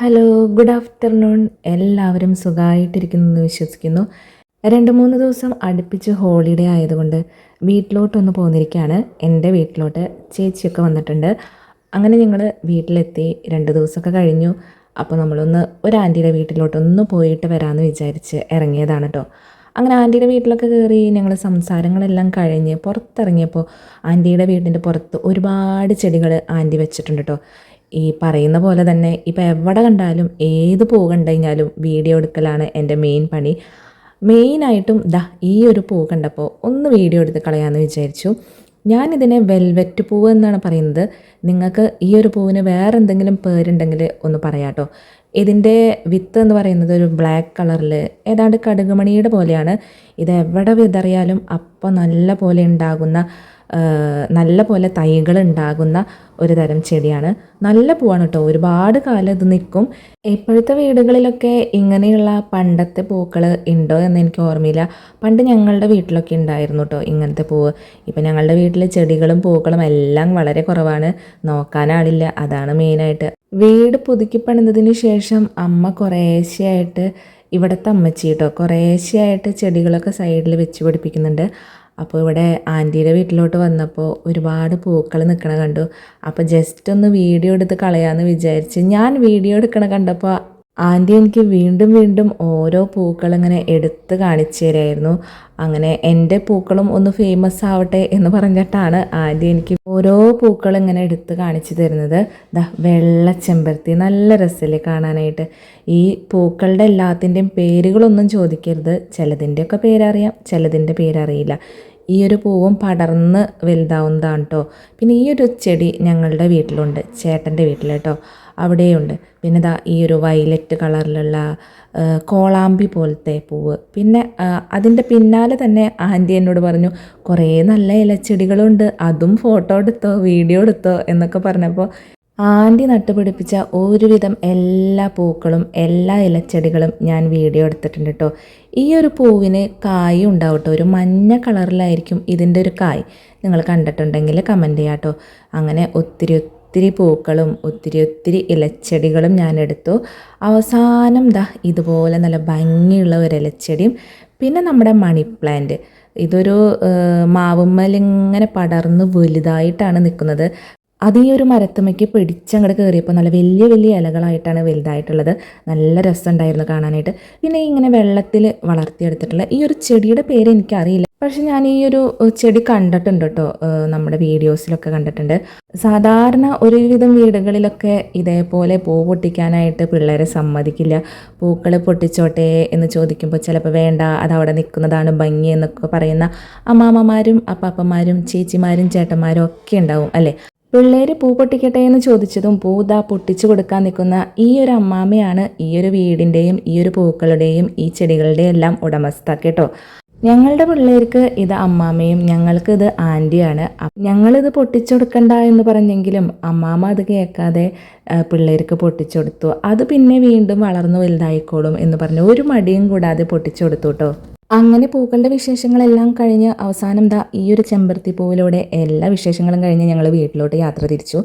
Hello good afternoon എല്ലാവരും സുഖമായിട്ടിരിക്കുന്നു എന്ന് വിശ്വസിക്കുന്നു. രണ്ട് മൂന്ന് ദിവസം അടുപ്പിച്ച് ഹോളിഡേ ആയതുകൊണ്ട് വീട്ടിലോട്ടൊന്ന് പോന്നിരിക്കുകയാണ് എന്റെ വീട്ടിലോട്ട് ചേച്ചിയൊക്കെ വന്നിട്ടുണ്ട്. അങ്ങനെ ഞങ്ങൾ വീട്ടിലെത്തി. രണ്ട് ദിവസമൊക്കെ കഴിഞ്ഞു. അപ്പോൾ നമ്മളൊന്ന് ഒരു ആന്റിയുടെ വീട്ടിലോട്ടൊന്ന് പോയിട്ട് വരാമെന്ന് വിചാരിച്ച് ഇറങ്ങിയതാണ് കേട്ടോ അങ്ങനെ ആന്റിയുടെ വീട്ടിലൊക്കെ കയറി ഞങ്ങൾ സംസാരങ്ങളെല്ലാം കഴിഞ്ഞ് പുറത്തിറങ്ങിയപ്പോൾ ആന്റിയുടെ വീടിന്റെ പുറത്ത് ഒരുപാട് ചെടികൾ ആന്റി വെച്ചിട്ടുണ്ട് കേട്ടോ ഈ പറയുന്ന പോലെ തന്നെ ഇപ്പം എവിടെ കണ്ടാലും ഏത് പൂ കണ്ടു വീഡിയോ എടുക്കലാണ് എന്റെ മെയിൻ പണി. മെയിനായിട്ടും ദാ ഈ ഒരു പൂ കണ്ടപ്പോൾ ഒന്ന് വീഡിയോ എടുത്ത് കളയാമെന്ന് വിചാരിച്ചു. ഞാനിതിനെ വെൽവെറ്റ് പൂവ് എന്നാണ് പറയുന്നത്. നിങ്ങൾക്ക് ഈ ഒരു പൂവിന് വേറെ എന്തെങ്കിലും പേരുണ്ടെങ്കിൽ ഒന്ന് പറയാട്ടോ. ഇതിന്റെ വിത്ത് എന്ന് പറയുന്നത് ഒരു ബ്ലാക്ക് കളറിൽ ഏതാണ്ട് കടുകുമണിയുടെ പോലെയാണ്. ഇത് എവിടെ വിതറിയാലും അപ്പം നല്ല പോലെ ഉണ്ടാകുന്ന നല്ല പോലെ തൈകൾ ഉണ്ടാകുന്ന ഒരു തരം ചെടിയാണ്. നല്ല പൂവാണ് കേട്ടോ ഒരുപാട് കാലം ഇത് നിൽക്കും ഇപ്പോഴത്തെ വീടുകളിലൊക്കെ ഇങ്ങനെയുള്ള പണ്ടത്തെ പൂക്കൾ ഉണ്ടോ എന്ന് എനിക്ക് ഓർമ്മയില്ല. പണ്ട് ഞങ്ങളുടെ വീട്ടിലൊക്കെ ഉണ്ടായിരുന്നു കേട്ടോ ഇങ്ങനത്തെ പൂവ്. ഇപ്പം ഞങ്ങളുടെ വീട്ടിൽ ചെടികളും പൂക്കളും എല്ലാം വളരെ കുറവാണ്. നോക്കാനാളില്ല അതാണ് മെയിനായിട്ട്. വീട് പുതുക്കി പണിതതിന് ശേഷം അമ്മ കുറേശ്ശെയായിട്ട് ഇവിടുത്തെ അമ്മച്ചി കേട്ടോ കുറേശ്ശെയായിട്ട് ചെടികളൊക്കെ സൈഡിൽ വെച്ച് പിടിപ്പിക്കുന്നുണ്ട്. അപ്പോൾ ഇവിടെ ആന്റിയുടെ വീട്ടിലോട്ട് വന്നപ്പോൾ ഒരുപാട് പൂക്കൾ നിൽക്കണ കണ്ടു. അപ്പോൾ ജസ്റ്റ് ഒന്ന് വീഡിയോ എടുത്ത് കളയാമെന്ന് വിചാരിച്ച് ഞാൻ വീഡിയോ എടുക്കണ കണ്ടപ്പോൾ ആന്റി എനിക്ക് വീണ്ടും വീണ്ടും ഓരോ പൂക്കൾ ഇങ്ങനെ എടുത്ത് കാണിച്ചു തരായിരുന്നു. അങ്ങനെ എന്റെ പൂക്കളും ഒന്ന് ഫേമസ് ആവട്ടെ എന്ന് പറഞ്ഞിട്ടാണ് ആന്റി എനിക്ക് ഓരോ പൂക്കൾ ഇങ്ങനെ എടുത്ത് കാണിച്ചു തരുന്നത്. ദാ വെള്ള ചെമ്പരത്തി നല്ല രസമല്ലേ കാണാനായിട്ട്. ഈ പൂക്കളുടെ എല്ലാത്തിന്റെയും പേരുകളൊന്നും ചോദിക്കരുത്. ചിലതിന്റെയൊക്കെ പേരറിയാം ചിലതിന്റെ പേരറിയില്ല. ഈ ഒരു പൂവും പടർന്ന് വലുതാവുന്നതാണ് കേട്ടോ പിന്നെ ഈ ഒരു ചെടി ഞങ്ങളുടെ വീട്ടിലുണ്ട് ചേട്ടന്റെ വീട്ടിൽ കേട്ടോ അവിടെയുണ്ട്. പിന്നെ ദാ ഈ ഒരു വയലറ്റ് കളറിലുള്ള കോളാമ്പി പോലത്തെ പൂവ്. പിന്നെ അതിന്റെ പിന്നാലെ തന്നെ ആന്റി എന്നോട് പറഞ്ഞു കുറേ നല്ല ഇലച്ചെടികളുണ്ട്. അതും ഫോട്ടോ എടുത്തോ വീഡിയോ എടുത്തോ എന്നൊക്കെ പറഞ്ഞപ്പോൾ ആന്റി നട്ടുപിടിപ്പിച്ച ഒരുവിധം എല്ലാ പൂക്കളും എല്ലാ ഇലച്ചെടികളും ഞാൻ വീഡിയോ എടുത്തിട്ടുണ്ട് കേട്ടോ ഈ ഒരു പൂവിന് കായും ഉണ്ടാവും കേട്ടോ ഒരു മഞ്ഞ കളറിലായിരിക്കും ഇതിന്റെ ഒരു കായ്. നിങ്ങൾ കണ്ടിട്ടുണ്ടെങ്കിൽ കമന്റ് ചെയ്യാം കേട്ടോ അങ്ങനെ ഒത്തിരി ഒത്തിരി പൂക്കളും ഒത്തിരി ഒത്തിരി ഇലച്ചെടികളും ഞാൻ എടുത്തു. അവസാനം ദാ ഇതുപോലെ നല്ല ഭംഗിയുള്ള ഒരു ഇലച്ചെടിയും പിന്നെ നമ്മുടെ മണി പ്ലാന്റ്. ഇതൊരു മാവുമ്മലിങ്ങനെ പടർന്ന് വലുതായിട്ടാണ് നിൽക്കുന്നത്. അത് ഈ ഒരു മരത്തുമ്മയ്ക്ക് പിടിച്ചങ്ങോട്ട് കയറിയപ്പോൾ നല്ല വലിയ വലിയ ഇലകളായിട്ടാണ് വലുതായിട്ടുള്ളത്. നല്ല രസമുണ്ടായിരുന്നു കാണാനായിട്ട്. പിന്നെ ഇങ്ങനെ വെള്ളത്തിൽ വളർത്തിയെടുത്തിട്ടുള്ള ഈ ഒരു ചെടിയുടെ പേര് എനിക്കറിയില്ല. പക്ഷെ ഞാൻ ഈ ഒരു ചെടി കണ്ടിട്ടുണ്ട് കേട്ടോ നമ്മുടെ വീഡിയോസിലൊക്കെ കണ്ടിട്ടുണ്ട്. സാധാരണ ഒരുവിധം വീടുകളിലൊക്കെ ഇതേപോലെ പൂ പൊട്ടിക്കാനായിട്ട് പിള്ളേരെ സമ്മതിക്കില്ല. പൂക്കൾ പൊട്ടിച്ചോട്ടെ എന്ന് ചോദിക്കുമ്പോൾ ചിലപ്പോൾ വേണ്ട അത് അവിടെ നിൽക്കുന്നതാണ് ഭംഗി എന്നൊക്കെ പറയുന്ന അമ്മാമ്മമാരും അപ്പാപ്പന്മാരും ചേച്ചിമാരും ചേട്ടന്മാരും ഒക്കെ ഉണ്ടാവും അല്ലേ? പിള്ളേർ പൂ പൊട്ടിക്കട്ടെ എന്ന് ചോദിച്ചതും പൂതാ പൊട്ടിച്ചു കൊടുക്കാൻ നിൽക്കുന്ന ഈ ഒരു അമ്മാമ്മയാണ് ഈ ഒരു വീടിന്റെയും ഈ ഒരു പൂക്കളുടെയും ഈ ചെടികളുടെയും എല്ലാം ഉടമസ്ഥ കേട്ടോ. ഞങ്ങളുടെ പിള്ളേർക്ക് ഇത് അമ്മാമ്മയും ഞങ്ങൾക്ക് ഇത് ആന്റിയാണ്. ഞങ്ങളിത് പൊട്ടിച്ചെടുക്കണ്ട എന്ന് പറഞ്ഞെങ്കിലും അമ്മാമ്മ അത് കേൾക്കാതെ പിള്ളേർക്ക് പൊട്ടിച്ചെടുത്തു. അത് പിന്നെ വീണ്ടും വളർന്നു വലുതായിക്കോളും എന്ന് പറഞ്ഞു. ഒരു മടിയും കൂടാതെ പൊട്ടിച്ചെടുത്തു കേട്ടോ അങ്ങനെ പൂക്കളുടെ വിശേഷങ്ങളെല്ലാം കഴിഞ്ഞ് അവസാനം ദാ ഈ ഒരു ചെമ്പരത്തി പൂവിലൂടെ എല്ലാ വിശേഷങ്ങളും കഴിഞ്ഞ് ഞങ്ങൾ വീട്ടിലോട്ട് യാത്ര തിരിച്ചു.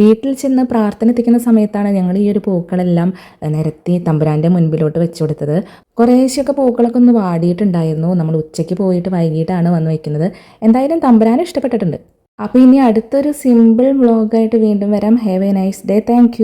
വീട്ടിൽ ചെന്ന് പ്രാർത്ഥന എത്തിക്കുന്ന സമയത്താണ് ഞങ്ങൾ ഈ ഒരു പൂക്കളെല്ലാം നിരത്തി തമ്പുരാന്റെ മുൻപിലോട്ട് വെച്ചു കൊടുത്തത്. കുറേശ്ശൊക്കെ പൂക്കളൊക്കെ ഒന്ന് വാടിയിട്ടുണ്ടായിരുന്നു. നമ്മൾ ഉച്ചയ്ക്ക് പോയിട്ട് വൈകിട്ടാണ് വന്ന് വയ്ക്കുന്നത് എന്തായാലും തമ്പുരാൻ ഇഷ്ടപ്പെട്ടിട്ടുണ്ട്. അപ്പോൾ ഇനി അടുത്തൊരു സിമ്പിൾ വ്ളോഗായിട്ട് വീണ്ടും വരാം. Have a nice day thank